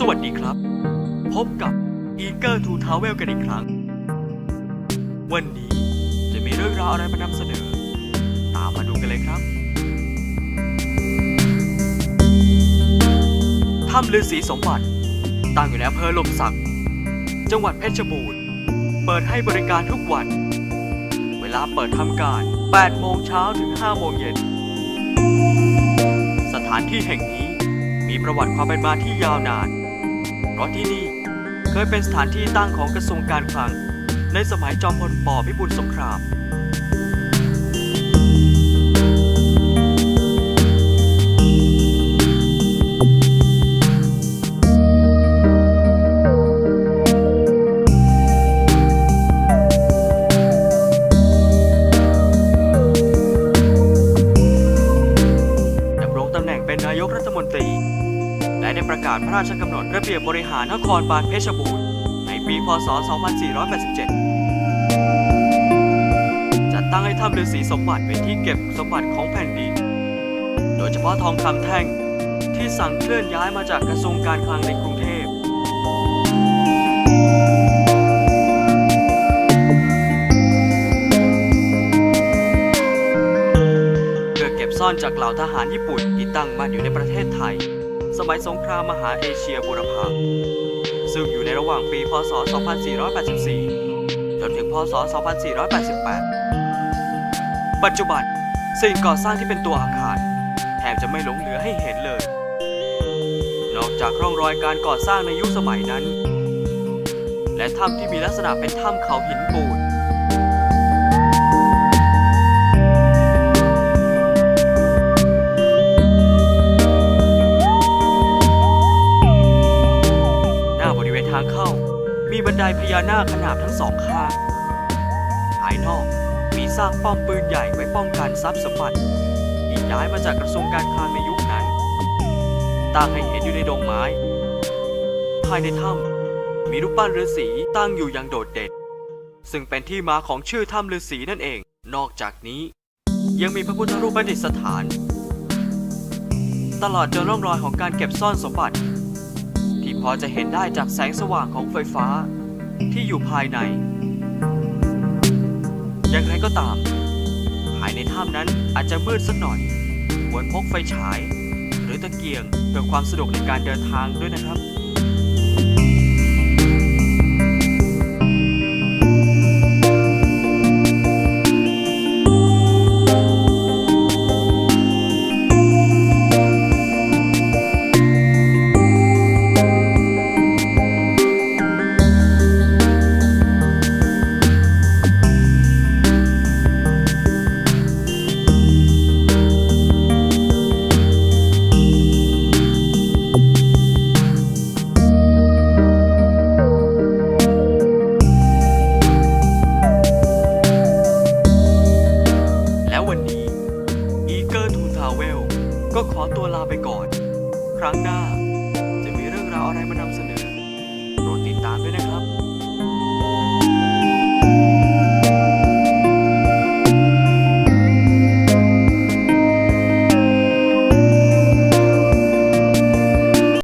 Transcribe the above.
สวัสดีครับ พบกับ Eager to Travel กันอีกครั้ง วันนี้จะมีเรื่องราวอะไรมานำเสนอ ตามมาดูกันเลยครับถ้ำฤาษีสมบัติ ตั้งอยู่ในอำเภอหลมสัก จังหวัดเพชรบูรณ์ เปิดให้บริการทุกวัน เวลาเปิดทำการ 8 โมงเช้าถึง 5 โมงเย็น สถานที่แห่งนี้มีประวัติความเป็นมาที่ยาวนาน เพราะที่นี่เคยเป็นสถานที่ตั้งของกระทรวงการคลัง ในสมัยจอมพลปพิบูลสงคราม ดำรงตำแหน่งเป็นนายกรัฐมนตรี และได้ประกาศพระราชกำหนดระเบียบบริหารนครบาลเพชรบูรณ์ในปี พศ 2487 จัดตั้งให้ถ้ำฤาษีสมบัติเป็นที่เก็บสมบัติของแผ่นดิน โดยเฉพาะทองคำแท่งที่สั่งเคลื่อนย้ายมาจากกระทรวงการคลังในกรุงเทพเพื่อเก็บซ่อนจากเหล่าทหารญี่ปุ่นที่ตั้งมั่นอยู่ในประเทศไทย สมัยสงครามมหาเอเชียบูรพาซึ่งอยู่ในระหว่างปี พศ 2484 จนถึง พศ 2488 ปัจจุบันสิ่งก่อสร้างที่เป็นตัวอาคารแทบจะไม่หลงเหลือให้เห็นเลย นอกจากร่องรอยการก่อสร้างในยุคสมัยนั้น และถ้ำที่มีลักษณะเป็นถ้ำเขาหินปูน ดพญานาคขนาบทั้งสองข้าง ภายนอกมีสร้างป้อมปืนใหญ่ไว้ป้องกันทรัพย์สมบัติที่ย้ายมาจากกระทรวงการคลังในยุคนั้นตั้งให้เห็นอยู่ในดงไม้ ภายในถ้ำมีรูปปั้นฤาษีตั้งอยู่อย่างโดดเด่นซึ่งเป็นที่มาของชื่อถ้ำฤาษีนั่นเอง นอกจากนี้ ยังมีพระพุทธรูปประดิษฐาน ตลอดจนร่องรอยของการเก็บซ่อนสมบัติ ที่พอจะเห็นได้จากแสงสว่างของไฟฟ้า ที่อยู่ภายใน อย่างไรก็ตาม ภายในถ้ำนั้นอาจจะมืดสักหน่อย ควรพกไฟฉาย หรือตะเกียงเพื่อความสะดวกในการเดินทางด้วยนะครับ ขอตัวลาไปก่อน ครั้งหน้า